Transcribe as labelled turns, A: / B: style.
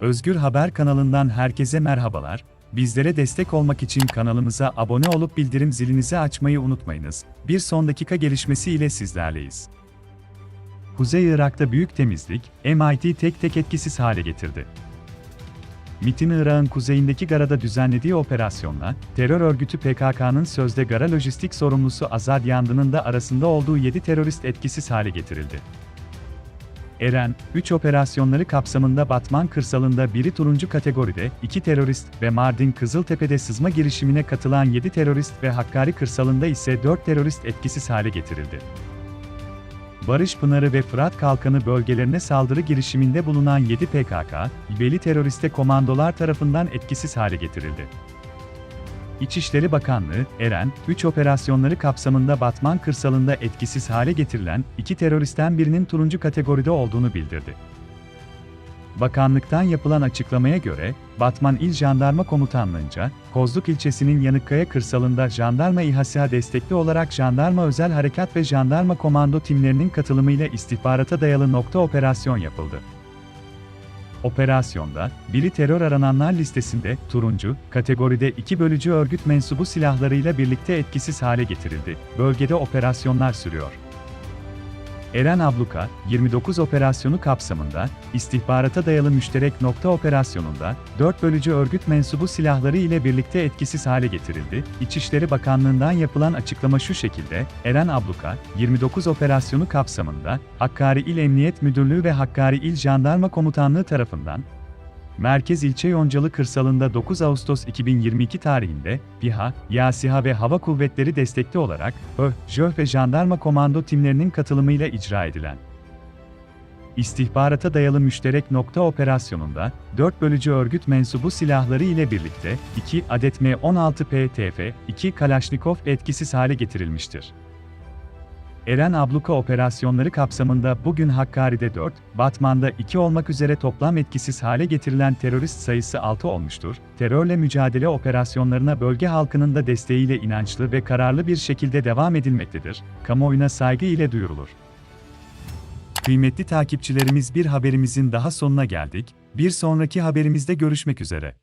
A: Özgür Haber kanalından herkese merhabalar. Bizlere destek olmak için kanalımıza abone olup bildirim zilinizi açmayı unutmayınız. Bir son dakika gelişmesi ile sizlerleyiz. Kuzey Irak'ta büyük temizlik, MIT tek tek etkisiz hale getirdi. MIT'in Irak'ın kuzeyindeki Gara'da düzenlediği operasyonla, terör örgütü PKK'nın sözde Gara lojistik sorumlusu Azad Yandın'ın da arasında olduğu 7 terörist etkisiz hale getirildi. Eren, 3 operasyonları kapsamında Batman kırsalında biri turuncu kategoride, 2 terörist ve Mardin Kızıltepe'de sızma girişimine katılan 7 terörist ve Hakkari kırsalında ise 4 terörist etkisiz hale getirildi. Barış Pınarı ve Fırat Kalkanı bölgelerine saldırı girişiminde bulunan 7 PKK, İbeli teröriste komandolar tarafından etkisiz hale getirildi. İçişleri Bakanlığı, Eren, 3 operasyonları kapsamında Batman kırsalında etkisiz hale getirilen iki teröristten birinin turuncu kategoride olduğunu bildirdi. Bakanlıktan yapılan açıklamaya göre, Batman İl Jandarma Komutanlığı'nca, Kozluk ilçesinin Yanıkkaya kırsalında Jandarma İHA destekli olarak Jandarma Özel Harekat ve Jandarma Komando timlerinin katılımıyla istihbarata dayalı nokta operasyon yapıldı. Operasyonda, biri terör arananlar listesinde, turuncu, kategoride iki bölücü örgüt mensubu silahlarıyla birlikte etkisiz hale getirildi. Bölgede operasyonlar sürüyor. Eren Abluka, 29 operasyonu kapsamında, istihbarata dayalı müşterek nokta operasyonunda, 4 bölücü örgüt mensubu silahları ile birlikte etkisiz hale getirildi. İçişleri Bakanlığı'ndan yapılan açıklama şu şekilde, Eren Abluka, 29 operasyonu kapsamında, Hakkari İl Emniyet Müdürlüğü ve Hakkari İl Jandarma Komutanlığı tarafından, Merkez İlçe Yoncalı Kırsalında 9 Ağustos 2022 tarihinde, PİHA, YASİHA ve Hava Kuvvetleri destekli olarak, ÖH, JÖH ve Jandarma Komando timlerinin katılımıyla icra edilen İstihbarata dayalı müşterek nokta operasyonunda, 4 bölücü örgüt mensubu silahları ile birlikte, 2 adet M16 PTF, 2 Kalaşnikov etkisiz hale getirilmiştir. Eren Abluka operasyonları kapsamında bugün Hakkari'de 4, Batman'da 2 olmak üzere toplam etkisiz hale getirilen terörist sayısı 6 olmuştur. Terörle mücadele operasyonlarına bölge halkının da desteğiyle inançlı ve kararlı bir şekilde devam edilmektedir. Kamuoyuna saygı ile duyurulur. Kıymetli takipçilerimiz bir haberimizin daha sonuna geldik. Bir sonraki haberimizde görüşmek üzere.